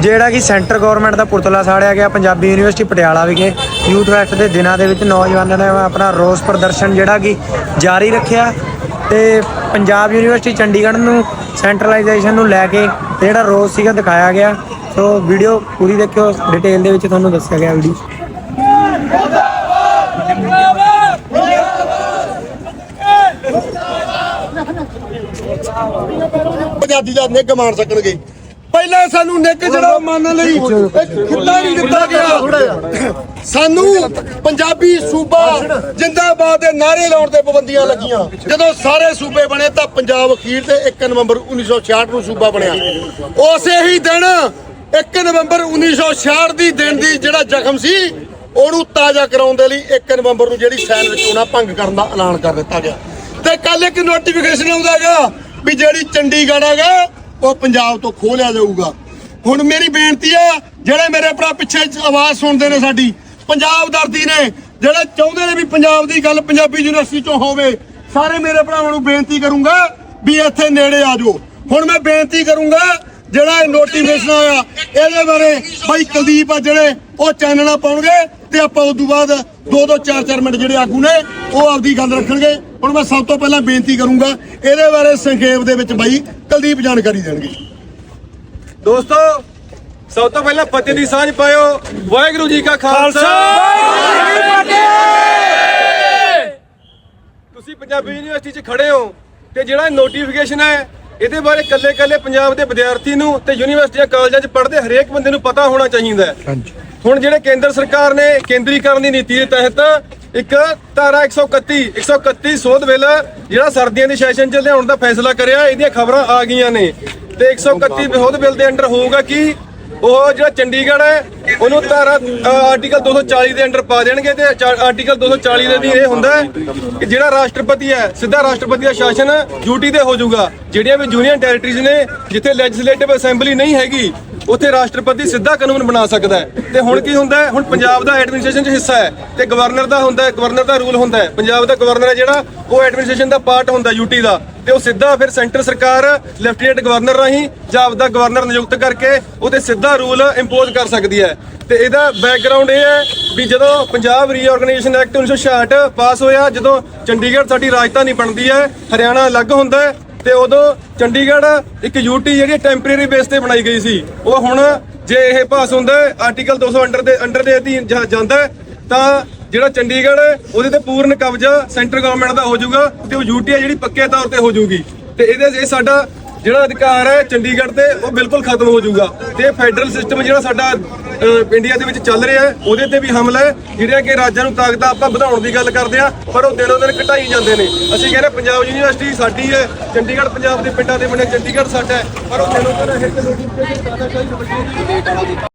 ਜਿਹੜਾ ਕਿ centre government ਦਾ ਪੁਤਲਾ ਸਾੜਿਆ ਗਿਆ ਪੰਜਾਬੀ ਯੂਨੀਵਰਸਿਟੀ ਪਟਿਆਲਾ ਵਿਖੇ। ਯੂਥ ਫੈਸਟ ਦੇ ਦਿਨਾਂ ਦੇ ਵਿੱਚ ਨੌਜਵਾਨਾਂ ਨੇ ਆਪਣਾ ਰੋਸ ਪ੍ਰਦਰਸ਼ਨ ਜਿਹੜਾ ਕਿ ਜਾਰੀ ਰੱਖਿਆ ਤੇ ਪੰਜਾਬ ਯੂਨੀਵਰਸਿਟੀ ਚੰਡੀਗੜ੍ਹ ਨੂੰ ਸੈਂਟਰਲਾਈਜੇਸ਼ਨ ਨੂੰ ਲੈ ਕੇ ਜਿਹੜਾ ਰੋਸ ਸੀਗਾ ਦਿਖਾਇਆ ਗਿਆ। ਸੋ ਵੀਡੀਓ ਪੂਰੀ ਦੇਖਿਓ ਡਿਟੇਲ ਦੇ ਵਿੱਚ ਤੁਹਾਨੂੰ ਦੱਸਿਆ ਗਿਆ ਵੀਡੀਓ ਆਜ਼ਾਦੀ ਦਾ ਨਿੱਘ ਮਾਣ ਸਕਣਗੇ। ਪਹਿਲਾਂ ਸਾਨੂੰ ਨਿੱਘ ਜਿਹੜਾ ਮੰਨਣ ਲਈ ਇੱਕ ਖਿੱਤਾ ਨਹੀਂ ਦਿੱਤਾ ਗਿਆ। ਸਾਨੂੰ ਪੰਜਾਬੀ ਸੂਬਾ ਜਿੰਦਾਬਾਦ ਦੇ ਨਾਰੇ ਲਾਉਣ ਤੇ ਪਾਬੰਦੀਆਂ ਲੱਗੀਆਂ। ਜਦੋਂ ਸਾਰੇ ਸੂਬੇ ਬਣੇ ਤਾਂ ਪੰਜਾਬ ਅਖੀਰ ਤੇ 1 ਨਵੰਬਰ 1966 ਨੂੰ ਸੂਬਾ ਬਣਿਆ। ਉਸੇ ਹੀ ਦਿਨ 1 ਨਵੰਬਰ 1966 ਦੀ ਦਿਨ ਦੀ ਜਿਹੜਾ ਜ਼ਖਮ ਸੀ ਉਹਨੂੰ ਤਾਜ਼ਾ ਕਰਾਉਣ ਦੇ ਲਈ 1 ਨਵੰਬਰ ਨੂੰ ਜਿਹੜੀ ਸੈਨ ਚੋਣਾਂ ਭੰਗ ਕਰਨ ਦਾ ਐਲਾਨ ਕਰ ਦਿੱਤਾ ਗਿਆ। ਤੇ ਕੱਲ ਇੱਕ ਨੋਟੀਫਿਕੇਸ਼ਨ ਆਉਂਦਾਗਾ ਵੀ ਜਿਹੜੀ ਚੰਡੀਗੜ੍ਹ ਹੈਗਾ ਉਹ ਪੰਜਾਬ ਤੋਂ ਖੋਹ ਲਿਆ ਜਾਊਗਾ। ਹੁਣ ਮੇਰੀ ਬੇਨਤੀ ਆ, ਜਿਹੜੇ ਮੇਰੇ ਭਰਾ ਪਿੱਛੇ ਆਵਾਜ਼ ਸੁਣਦੇ ਨੇ ਸਾਡੀ, ਪੰਜਾਬ ਦਰਦੀ ਨੇ, ਜਿਹੜੇ ਚਾਹੁੰਦੇ ਨੇ ਵੀ ਪੰਜਾਬ ਦੀ ਗੱਲ ਪੰਜਾਬੀ ਯੂਨੀਵਰਸਿਟੀ ਚੋਂ ਹੋਵੇ, ਸਾਰੇ ਮੇਰੇ ਭਰਾਵਾਂ ਨੂੰ ਬੇਨਤੀ ਕਰੂੰਗਾ ਵੀ ਇੱਥੇ ਨੇੜੇ ਆ ਜਾਓ। ਹੁਣ ਮੈਂ ਬੇਨਤੀ ਕਰੂੰਗਾ, ਜਿਹੜਾ ਨੋਟੀਫਿਕੇਸ਼ਨ ਆਇਆ, ਇਹਦੇ ਬਾਰੇ ਭਾਈ ਕੁਲਦੀਪ ਆ ਜਿਹੜੇ, ਉਹ ਚਾਨਣਾ ਪਾਉਣਗੇ, ਤੇ ਆਪਾਂ ਉਸ ਤੋਂ ਬਾਅਦ ਦੋ ਦੋ ਚਾਰ ਚਾਰ ਮਿੰਟ ਜਿਹੜੇ ਆਗੂ ਨੇ, ਉਹ ਆਪਦੀ ਗੱਲ ਰੱਖਣਗੇ। ਹੁਣ ਮੈਂ ਸਭ ਤੋਂ ਪਹਿਲਾਂ ਬੇਨਤੀ ਕਰੂੰਗਾ, ਇਹਦੇ ਬਾਰੇ ਸੰਖੇਪ ਦੇ ਵਿੱਚ ਬਾਈ ਕੁਲਦੀਪ ਜਾਣਕਾਰੀ ਦੇਣਗੇ। ਦੋਸਤੋ ਸਭ ਤੋਂ ਪਹਿਲਾਂ ਫਤਿਹ ਦੀ ਸਾਂਝ ਪਾਇਓ। ਵਾਹਿਗੁਰੂ ਜੀ ਕਾ ਖਾਲਸਾ। ਤੁਸੀਂ ਪੰਜਾਬੀ ਯੂਨੀਵਰਸਿਟੀ 'ਚ ਖੜੇ ਹੋ ਤੇ ਜਿਹੜਾ ਨੋਟੀਫਿਕੇਸ਼ਨ ਹੈ ਇਹਦੇ ਬਾਰੇ ਕੱਲੇ ਕੱਲੇ ਪੰਜਾਬ ਦੇ ਵਿਦਿਆਰਥੀ ਨੂੰ ਤੇ ਯੂਨੀਵਰਸਿਟੀਆਂ ਕਾਲਜਾਂ 'ਚ ਪੜ੍ਹਦੇ ਹਰੇਕ ਬੰਦੇ ਨੂੰ ਪਤਾ ਹੋਣਾ ਚਾਹੀਦਾ ਹੈ। ਹੁਣ ਜਿਹੜੇ ਕੇਂਦਰ ਸਰਕਾਰ ਨੇ ਕੇਂਦਰੀਕਰਨ ਦੀ ਨੀਤੀ ਦੇ ਤਹਿਤ ਇੱਕ ਧਾਰਾ 131 131 ਸੋਧ ਬਿੱਲ ਜਿਹੜਾ ਸਰਦੀਆਂ ਦੇ ਸੈਸ਼ਨ 'ਚ ਲਿਆਉਣ ਦਾ ਫੈਸਲਾ ਕਰਿਆ ਇਹਦੀਆਂ ਖਬਰਾਂ ਆ ਗਈਆਂ ਨੇ। ਤੇ 131 ਸੋਧ ਬਿੱਲ ਦੇ ਅੰਡਰ ਹੋਊਗਾ ਕਿ ਉਹ ਜਿਹੜਾ ਚੰਡੀਗੜ੍ਹ ਹੈ ਉਹਨੂੰ ਧਾਰਾ ਅ, ਆਰਟੀਕਲ 240 ਦੇ ਅੰਡਰ ਪਾ ਦੇਣਗੇ ਤੇ ਚਾ- ਆਰਟੀਕਲ 240 ਦੇ ਦੀ ਇਹ ਹੁੰਦਾ ਕਿ ਜਿਹੜਾ ਰਾਸ਼ਟਰਪਤੀ ਹੈ ਸਿੱਧਾ ਰਾਸ਼ਟਰਪਤੀ ਦਾ ਸ਼ਾਸਨ ਯੂਟੀ ਤੇ ਹੋ ਜਾਊਗਾ। ਜਿਹੜੀਆਂ ਵੀ ਯੂਨੀਅਨ ਟੈਰੀਟਰੀਜ਼ ਨੇ ਜਿੱਥੇ ਲੈਜਿਸਲੇਟਿਵ ਅਸੈਂਬਲੀ ਨਹੀਂ ਹੈਗੀ ਉੱਥੇ ਰਾਸ਼ਟਰਪਤੀ ਸਿੱਧਾ ਕਾਨੂੰਨ ਬਣਾ ਸਕਦਾ ਹੈ। ਤੇ ਹੁਣ ਕੀ ਹੁੰਦਾ ਹੈ? ਹੁਣ ਪੰਜਾਬ ਦਾ ਐਡਮਿਨਿਸਟ੍ਰੇਸ਼ਨ 'ਚ ਹਿੱਸਾ ਹੈ। ਤੇ ਗਵਰਨਰ ਦਾ ਹੁੰਦਾ ਹੈ ਗਵਰਨਰ ਦਾ ਰੂਲ ਹੁੰਦਾ ਹੈ। ਪੰਜਾਬ ਦਾ ਗਵਰਨਰ ਹੈ ਜਿਹੜਾ, ਉਹ ਐਡਮਿਨਿਸਟ੍ਰੇਸ਼ਨ ਦਾ ਪਾਰਟ ਹੁੰਦਾ ਯੂਟੀ ਦਾ। ਤੇ ਉਹ ਸਿੱਧਾ ਫਿਰ ਸੈਂਟਰ ਸਰਕਾਰ ਲੈਫਟੀਨੈਂਟ ਗਵਰਨਰ ਰਾਹੀਂ ਜਾਂ ਆਪਦਾ ਗਵਰਨਰ ਨਿਯੁਕਤ ਕਰਕੇ ਉਹਤੇ ਸਿੱਧਾ ਰੂਲ ਇੰਪੋਜ਼ ਕਰ ਸਕਦੀ ਹੈ। ਤੇ ਇਹਦਾ ਬੈਕਗ੍ਰਾਉਂਡ ਇਹ ਹੈ ਵੀ ਜਦੋਂ ਪੰਜਾਬ ਰੀਆਰਗੇਨਾਈਜੇਸ਼ਨ ਐਕਟ 1966 ਪਾਸ ਹੋਇਆ, ਜਦੋਂ ਚੰਡੀਗੜ੍ਹ ਸਾਡੀ ਰਾਜਧਾਨੀ ਬਣਦੀ ਹੈ, ਹਰਿਆਣਾ ਅਲੱਗ ਹੁੰਦਾ ਹੈ ਤੇ ਉਦੋਂ ਚੰਡੀਗੜ੍ਹ ਇੱਕ ਯੂਟੀ ਜਿਹੜੀ ਟੈਂਪਰੇਰੀ ਬੇਸ ਤੇ ਬਣਾਈ ਗਈ ਸੀ। ਉਹ ਹੁਣ ਜੇ ਇਹ ਪਾਸ ਹੁੰਦਾ ਹੈ, ਆਰਟੀਕਲ 200 ਅੰਡਰ ਦੇ ਅੰਡਰ ਦੇ ਅਧੀਨ ਜਾਂਦਾ ਤਾਂ ਜਿਹੜਾ ਚੰਡੀਗੜ੍ਹ ਹੈ, ਉਹਦੇ ਤੇ ਪੂਰਨ ਕਬਜ਼ਾ ਸੈਂਟਰ ਗਵਰਨਮੈਂਟ ਦਾ ਹੋ ਜਾਊਗਾ ਤੇ ਉਹ ਯੂਟੀ ਹੈ ਜਿਹੜੀ ਪੱਕੇ ਤੌਰ ਤੇ ਹੋ ਜਾਊਗੀ। ਤੇ ਇਹਦੇ ਇਹ ਸਾਡਾ ਜਿਹੜਾ ਅਧਿਕਾਰ ਹੈ ਚੰਡੀਗੜ੍ਹ ਤੇ ਉਹ ਬਿਲਕੁਲ ਖਤਮ ਹੋ ਜਾਊਗਾ। ਤੇ ਫੈਡਰਲ ਸਿਸਟਮ ਜਿਹੜਾ ਸਾਡਾ ਇੰਡੀਆ ਦੇ ਵਿੱਚ ਚੱਲ ਰਿਹਾ ਹੈ। ਉਹਦੇ ਤੇ ਵੀ ਹਮਲਾ ਹੈ। ਜਿਹੜੀਆਂ ਕਿ ਰਾਜਾਂ ਨੂੰ ਤਾਕਤਾਂ ਆਪਾਂ ਵਧਾਉਣ ਦੀ ਗੱਲ ਕਰਦੇ ਆ ਪਰ ਉਹ ਦਿਨੋਂ ਦਿਨ ਘਟਾਈ ਜਾਂਦੇ ਨੇ। ਅਸੀਂ ਕਹਿੰਦੇ ਪੰਜਾਬ ਯੂਨੀਵਰਸਿਟੀ ਸਾਡੀ ਹੈ। ਚੰਡੀਗੜ੍ਹ ਪੰਜਾਬ ਦੇ ਪਿੰਡਾਂ ਦੇ ਬਣੇ ਚੰਡੀਗੜ੍ਹ ਸਾਡਾ ਹੈ। ਪਰ ਉਹ ਦਿਨੋਂ ਦਿਨ ਹਿੱਟ ਨੋਟੀਫਿਕੇਸ਼ਨ ਸਾਡਾ